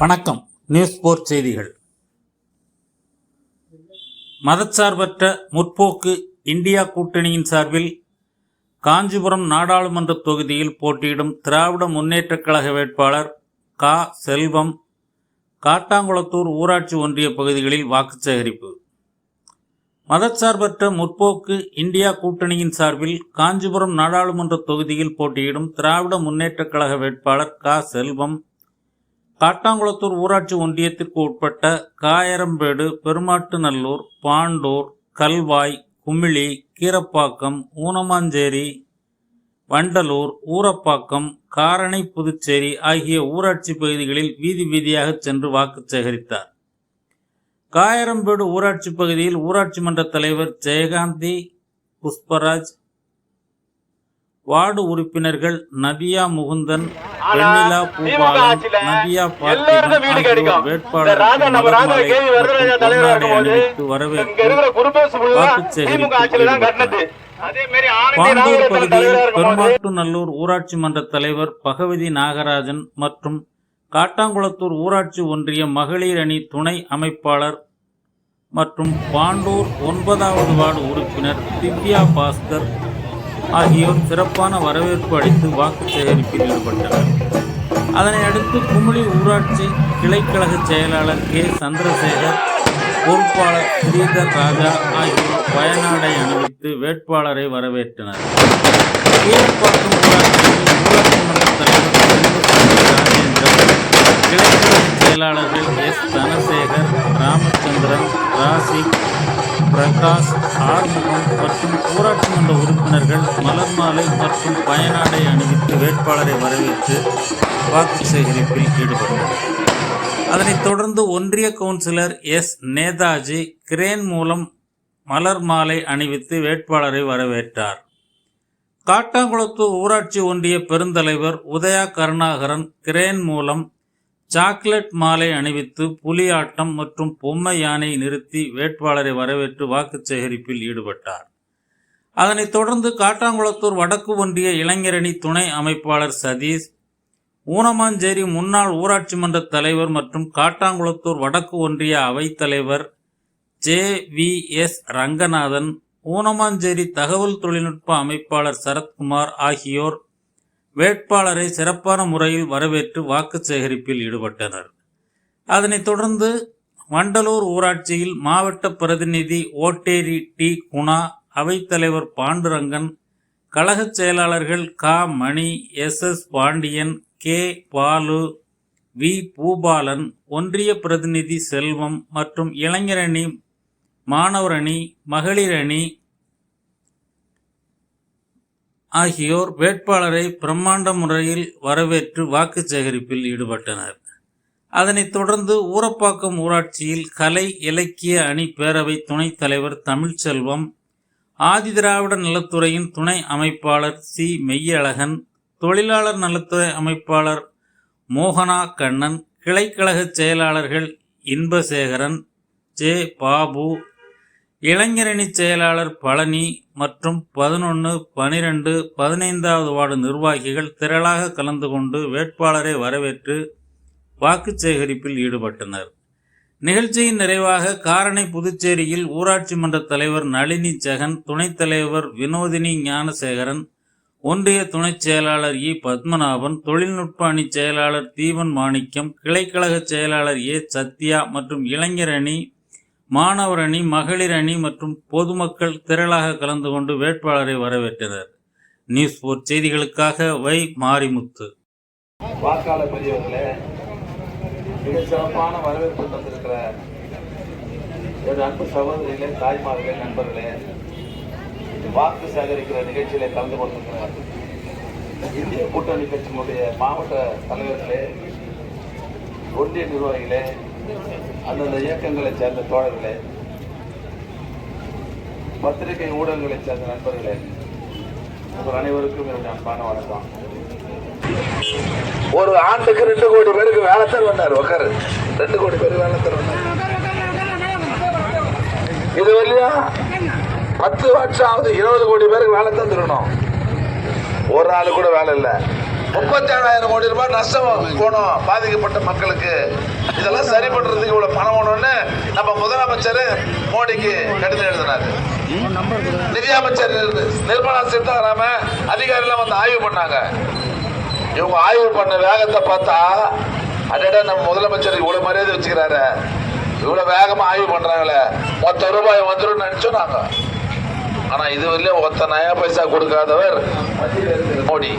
வணக்கம். நியூஸ் போர் செய்திகள். மதச்சார்பற்ற முற்போக்கு இந்தியா கூட்டணியின் சார்பில் காஞ்சிபுரம் நாடாளுமன்ற தொகுதியில் போட்டியிடும் திராவிட முன்னேற்றக் கழக வேட்பாளர் கா. செல்வம் காட்டாங்குளத்தூர் ஊராட்சி ஒன்றிய பகுதிகளில் வாக்கு சேகரிப்பு மதச்சார்பற்ற முற்போக்கு இந்தியா கூட்டணியின் சார்பில் காஞ்சிபுரம் நாடாளுமன்ற தொகுதியில் போட்டியிடும் திராவிட முன்னேற்றக் கழக வேட்பாளர் கா. செல்வம் காட்டாங்குளத்தூர் ஊராட்சி ஒன்றியத்திற்கு உட்பட்ட காயரம்பேடு பெருமாட்டுநல்லூர் பாண்டூர் கல்வாய் குமிழி கீரப்பாக்கம் ஊனமாஞ்சேரி வண்டலூர் ஊரப்பாக்கம் காரணை புதுச்சேரி ஆகிய ஊராட்சி பகுதிகளில் வீதி வீதியாக சென்று வாக்கு சேகரித்தார். காயரம்பேடு ஊராட்சி பகுதியில் ஊராட்சி மன்ற தலைவர் ஜெயகாந்தி புஷ்பராஜ் வார்டு உறுப்பினர்கள் நதியா முகுந்தன் வெண்ணிலா பூபாலன் நதியா வரவேற்பு பாண்டூர் பகுதியில் பெருமாட்டுநல்லூர் ஊராட்சி மன்ற தலைவர் பகவதி நாகராஜன் மற்றும் காட்டாங்குளத்தூர் ஊராட்சி ஒன்றிய மகளிர் அணி துணை அமைப்பாளர் மற்றும் பாண்டூர் ஒன்பதாவது வார்டு உறுப்பினர் திவ்யா பாஸ்கர் ஆகியோர் சிறப்பான வரவேற்பு அளித்து வாக்கு சேகரிப்பில் ஈடுபட்டனர். அதனை அடுத்து குமுளி ஊராட்சி கிளைக்கழக செயலாளர் கே. சந்திரசேகர் பொறுப்பாளர் ஸ்ரீதர் ராஜா ஆகியோர் பயனாடை அணிவித்து வேட்பாளரை வரவேற்றனர். கீழப்பாக்கம் ஊராட்சியில் ஊராட்சி மன்ற தலைவர் கிளைக்கழக செயலாளர்கள் எஸ். தனசேகர் ராமச்சந்திரன் ராசிக் பிரகாஷ் ஆறுமுகம் மற்றும் ஊராட்சி மன்ற உறுப்பினர்கள் மலர் மாலை மற்றும் பயனாடை அணிவித்து வேட்பாளரை வரவேற்று வாக்கு சேகரிப்பில் ஈடுபட்டனர். அதனைத் தொடர்ந்து ஒன்றிய கவுன்சிலர் எஸ். நேதாஜி கிரேன் மூலம் மலர் மாலை அணிவித்து வேட்பாளரை வரவேற்றார். காட்டாங்குளத்தூர் ஊராட்சி ஒன்றிய பெருந்தலைவர் உதயா கருணாகரன் கிரேன் மூலம் சாக்லேட் மாலை அணிவித்து புலியாட்டம் மற்றும் பொம்மை யானை நிறுத்தி வேட்பாளரை வரவேற்று வாக்கு சேகரிப்பில் ஈடுபட்டார். அதனைத் தொடர்ந்து காட்டாங்குளத்தூர் வடக்கு ஒன்றிய இளைஞரணி துணை அமைப்பாளர் சதீஷ் ஊனமாஞ்சேரி முன்னாள் ஊராட்சி மன்ற தலைவர் மற்றும் காட்டாங்குளத்தூர் வடக்கு ஒன்றிய அவைத்தலைவர் J V S Ranganathan Oonamancheri தகவல் தொழில்நுட்ப அமைப்பாளர் சரத்குமார் ஆகியோர் வேட்பாளரை சிறப்பான முறையில் வரவேற்று வாக்கு சேகரிப்பில் ஈடுபட்டனர். அதனைத் தொடர்ந்து வண்டலூர் ஊராட்சியில் மாவட்ட பிரதிநிதி ஓட்டேரி டி. குணா அவைத்தலைவர் பாண்டுரங்கன் கழகச் செயலாளர்கள் கா. Mani S. S. Pandian K. Balu V. Boopalan ஒன்றிய பிரதிநிதி செல்வம் மற்றும் இளைஞரணி மாணவரணி மகளிரணி மகளிர் அணி ஆகியோர் வேட்பாளரை பிரம்மாண்ட முறையில் வரவேற்று வாக்கு சேகரிப்பில் ஈடுபட்டனர். அதனைத் தொடர்ந்து ஊரப்பாக்கம் ஊராட்சியில் கலை இலக்கிய அணி பேரவை துணைத் தலைவர் தமிழ்ச்செல்வம் ஆதிதிராவிட நலத்துறையின் துணை அமைப்பாளர் சி. மெய்யழகன் தொழிலாளர் நலத்துறை அமைப்பாளர் மோகனா கண்ணன் கிளைக்கழக செயலாளர்கள் இன்பசேகரன் ஜே. பாபு இளைஞரணி செயலாளர் பழனி மற்றும் பதினொன்று பனிரெண்டு பதினைந்தாவது வார்டு நிர்வாகிகள் திரளாக கலந்து கொண்டு வேட்பாளரை வரவேற்று வாக்கு சேகரிப்பில் ஈடுபட்டனர். நிகழ்ச்சியின் நிறைவாக காரணை புதுச்சேரியில் ஊராட்சி மன்ற தலைவர் நளினி ஜெகன் துணைத் தலைவர் வினோதினி ஞானசேகரன் ஒன்றிய துணைச் செயலாளர் இ. பத்மநாபன் தொழில்நுட்ப அணி செயலாளர் தீவன் மாணிக்கம் கிளைக்கழக செயலாளர் ஏ. சத்யா மற்றும் இளைஞர் அணி மாணவர் அணி மகளிர் அணி மற்றும் பொதுமக்கள் திரளாக கலந்து கொண்டு வேட்பாளரை வரவேற்றனர். நியூஸ் போர் செய்திகளுக்காக வை மாரிமுத்து. வாக்காளர் பெரியவர்களே மிக சிறப்பான வரவேற்பு தந்திருக்கிற எனது அன்பு சகோதரிகளே தாய்மார்களே நண்பர்களே வாக்கு சேகரிக்கிற நிகழ்ச்சியில கலந்து கொண்டிருக்கிற இந்திய கூட்டணி கட்சியினுடைய மாவட்ட தலைவர்களே ஒன்றிய நிர்வாகிகளே அந்தந்த இயக்கங்களைச் சேர்ந்த தோழர்களே பத்திரிகை ஊடகங்களைச் சேர்ந்த நண்பர்களே உங்கள் அனைவருக்கும் என்னுடைய அன்பான வணக்கம். ஒரு ஆண்டுக்கு ரெண்டு கோடி பேருக்கு வேலை தருவனார் உக்காரு. ரெண்டு கோடி பேருக்கு வேலை தருவனார் இது வரலையா பத்து வருஷம் ஆகுது இருபது கோடி பேருக்கு வேலை தந்துடணும் ஒரு ஆளு கூட வேலை இல்லை. முப்பத்தி ஏழாயிரம் கோடி ரூபாய் நஷ்டம் போனோம் பாதிக்கப்பட்ட மக்களுக்கு. இதெல்லாம் சரி பண்றதுக்கு இவ்வளவு பணம் வேணும்னு நம்ம முதலமைச்சர் மோடிக்கு கடிதம் எழுதினாரு. நிதியமைச்சர் நிர்மலா சீதாராமன் அதிகாரிலாம் வந்து ஆய்வு பண்ணாங்க. இவங்க ஆய்வு பண்ண வேகத்தை பார்த்தா அடடா நம்ம முதலமைச்சர் இவ்வளவு மரியாதை வச்சுக்கிறாரு. இவ்வளவு வேகமா ஆய்வு பண்றாங்களே. மொத்த ரூபாய் வந்துடும் நினைச்சோம் நாங்க. ஆனா இது வரையிலும் ஒத்த நயா பைசா கொடுக்காதவர் மோடி.